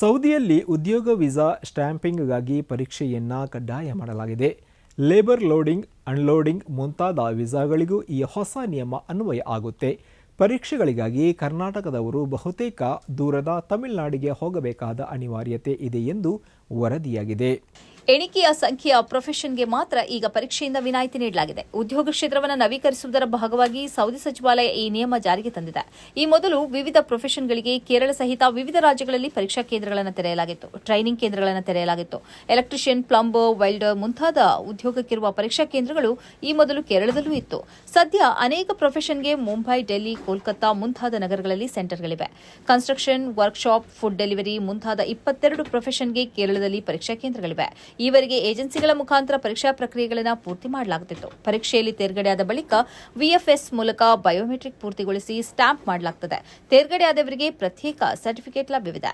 ಸೌದಿಯಲ್ಲಿ ಉದ್ಯೋಗ ವೀಸಾ ಸ್ಟ್ಯಾಂಪಿಂಗ್ಗಾಗಿ ಪರೀಕ್ಷೆಯನ್ನು ಕಡ್ಡಾಯ ಮಾಡಲಾಗಿದೆ. ಲೇಬರ್ ಲೋಡಿಂಗ್, ಅನ್ಲೋಡಿಂಗ್ ಮುಂತಾದ ವೀಸಾಗಳಿಗೂ ಈ ಹೊಸ ನಿಯಮ ಅನ್ವಯ ಆಗುತ್ತೆ. ಪರೀಕ್ಷೆಗಳಿಗಾಗಿ ಕರ್ನಾಟಕದವರು ಬಹುತೇಕ ದೂರದ ತಮಿಳುನಾಡಿಗೆ ಹೋಗಬೇಕಾದ ಅನಿವಾರ್ಯತೆ ಇದೆ ಎಂದು ವರದಿಯಾಗಿದೆ. ಎಣಿಕೆಯ ಸಂಖ್ಯೆಯ ಪ್ರೊಫೆಷನ್ಗೆ ಮಾತ್ರ ಈಗ ಪರೀಕ್ಷೆಯಿಂದ ವಿನಾಯಿತಿ ನೀಡಲಾಗಿದೆ. ಉದ್ಯೋಗ ಕ್ಷೇತ್ರವನ್ನು ನವೀಕರಿಸುವುದರ ಭಾಗವಾಗಿ ಸೌದಿ ಸಚಿವಾಲಯ ಈ ನಿಯಮ ಜಾರಿಗೆ ತಂದಿದೆ. ಈ ಮೊದಲು ವಿವಿಧ ಪ್ರೊಫೆಷನ್ಗಳಿಗೆ ಕೇರಳ ಸಹಿತ ವಿವಿಧ ರಾಜ್ಯಗಳಲ್ಲಿ ಪರೀಕ್ಷಾ ಕೇಂದ್ರಗಳನ್ನು ತೆರೆಯಲಾಗಿತ್ತು. ಟ್ರೈನಿಂಗ್ ಕೇಂದ್ರಗಳನ್ನು ತೆರೆಯಲಾಗಿತ್ತು. ಎಲೆಕ್ಟ್ರಿಷಿಯನ್, ಪ್ಲಂಬರ್, ವೆಲ್ಡರ್ ಮುಂತಾದ ಉದ್ಯೋಗಕ್ಕಿರುವ ಪರೀಕ್ಷಾ ಕೇಂದ್ರಗಳು ಈ ಮೊದಲು ಕೇರಳದಲ್ಲೂ ಇತ್ತು. ಸದ್ಯ ಅನೇಕ ಪ್ರೊಫೆಷನ್ಗೆ ಮುಂಬೈ, ಡೆಲ್ಲಿ, ಕೋಲ್ಕತ್ತಾ ಮುಂತಾದ ನಗರಗಳಲ್ಲಿ ಸೆಂಟರ್ಗಳಿವೆ. ಕನ್ಸ್ಟ್ರಕ್ಷನ್, ವರ್ಕ್ಶಾಪ್, ಫುಡ್ ಡೆಲಿವರಿ ಮುಂತಾದ ಇಪ್ಪತ್ತೆರಡು ಪ್ರೊಫೆಷನ್ಗೆ ಕೇರಳದಲ್ಲಿ ಪರೀಕ್ಷಾ ಕೇಂದ್ರಗಳಿವೆ. ಈವರೆಗೆ ಏಜೆನ್ಸಿಗಳ ಮುಖಾಂತರ ಪರೀಕ್ಷಾ ಪ್ರಕ್ರಿಯೆಗಳನ್ನು ಪೂರ್ತಿ ಮಾಡಲಾಗುತ್ತಿತ್ತು ಪರೀಕ್ಷೆಯಲ್ಲಿ ತೇರ್ಗಡೆಯಾದ ಬಳಿಕ ವಿಎಫ್ಎಸ್ ಮೂಲಕ ಬಯೋಮೆಟ್ರಿಕ್ ಪೂರ್ತಿಗೊಳಿಸಿ ಸ್ಟಾಂಪ್ ಮಾಡಲಾಗುತ್ತದೆ ತೇರ್ಗಡೆಯಾದವರಿಗೆ ಪ್ರತ್ಯೇಕ ಸರ್ಟಿಫಿಕೇಟ್ ಲಭ್ಯವಿದೆ.